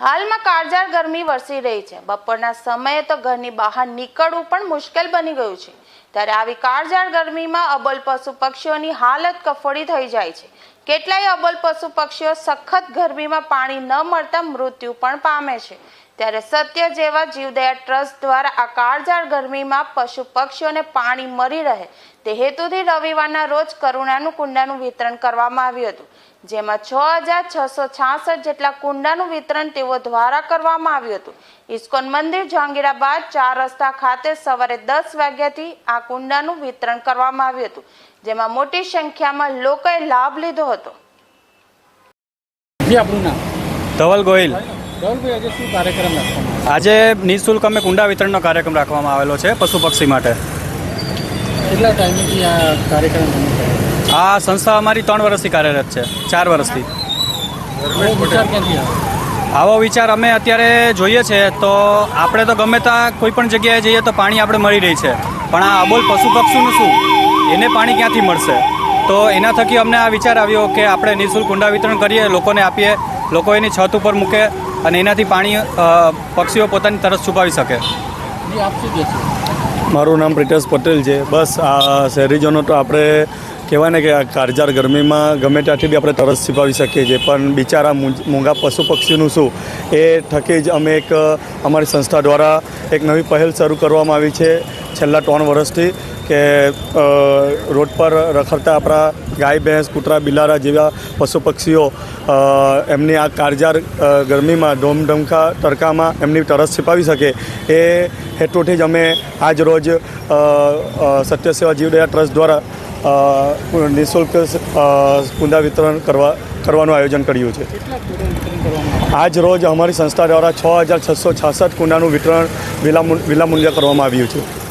હાલમાં કાળજાળ ગરમી વરસી રહી છે. બપોરના સમયે તો ઘરની બહાર નીકળવું પણ મુશ્કેલ બની ગયું છે. ત્યારે આવી કાળજાળ ગરમીમાં અબોલ પશુ પક્ષીઓની હાલત કફોડી થઈ જાય છે. કેટલાય અબોલ પશુ પક્ષીઓ સખત ગરમીમાં પાણી ન મળતા મૃત્યુ પણ પામે છે. ત્યારે સત્ય જેવા જીવદયા ટ્રસ્ટ દ્વારા આ કાળઝાળ ગરમીમાં પશુ પક્ષીઓને પાણી મળી રહે તે હેતુથી રવિવારના રોજ કરુણાનું કુંડાનું વિતરણ કરવામાં આવ્યું હતું જેમાં છ હજાર છસો છાસઠ જેટલા કુંડાનું વિતરણ તેઓ દ્વારા કરવામાં આવ્યું હતું. ઇસ્કોન મંદિર જહાંગીરા બાદ ચાર રસ્તા ખાતે સવારે દસ વાગ્યાથી આ કુંડાનું વિતરણ કરવામાં આવ્યું હતું જેમાં મોટી સંખ્યામાં લોકોએ લાભ લીધો હતો. આપણું નામ? ધવલ ગોહિલ. આજે નિઃશુલ્ક અમે કુંડા વિતરણનો કાર્યક્રમ રાખવામાં આવેલો છે પશુ પક્ષી માટે. કેટલા ટાઈમથી આ કાર્યક્રમ આ સંસ્થા અમારી ત્રણ વર્ષથી કાર્યરત છે ચાર વર્ષથી. આવો વિચાર આવો વિચાર અમે અત્યારે જોઈએ છે તો આપણે તો ગમે ત્યાં કોઈ પણ જગ્યાએ જઈએ તો પાણી આપણે મળી રહી છે. પણ આ અબોલ પશુ પક્ષીનું શું? એને પાણી ક્યાંથી મળશે? તો એના થકી અમને આ વિચાર આવ્યો કે આપણે નિઃશુલ્ક કુંડા વિતરણ કરીએ લોકોને આપીએ લોકો એની છત ઉપર મૂકે અને એનાથી પાણી પક્ષીઓ પોતાની તરસ છુપાવી શકે. મારું નામ પ્રિતેશ પટેલ છે. બસ આ શહેરીજનો તો આપણે કહેવાય ને કે આ કાળઝાળ ગરમીમાં ગમે ત્યાંથી બી આપણે તરસ છીપાવી શકીએ છીએ. પણ બિચારા મૂંગા પશુ પક્ષીનું શું? એ થકી જ અમે એક અમારી સંસ્થા દ્વારા એક નવી પહેલ શરૂ કરવામાં આવી છે છેલ્લા ત્રણ વર્ષથી. કે રોડ પર રખડતા આપણા ગાય ભેંસ કૂતરા બિલારા જેવા પશુ પક્ષીઓ એમની આ કારજાર ગરમીમાં ઢોમઢમકા તડકામાં એમની તરસ છિપાવી શકે એ હેતુથી જ અમે આજ રોજ સત્યસેવા અ, સત્ય સેવા જીવદયા ટ્રસ્ટ દ્વારા નિઃશુલ્ક કુંદા વિતરણ કરવા કરવાનું આયોજન કર્યું છે. આજ રોજ અમારી સંસ્થા દ્વારા છ હજાર છસો છાસઠ કુંડાનું વિતરણ વિલા વિલામૂલ્ય કરવામાં આવ્યું છે.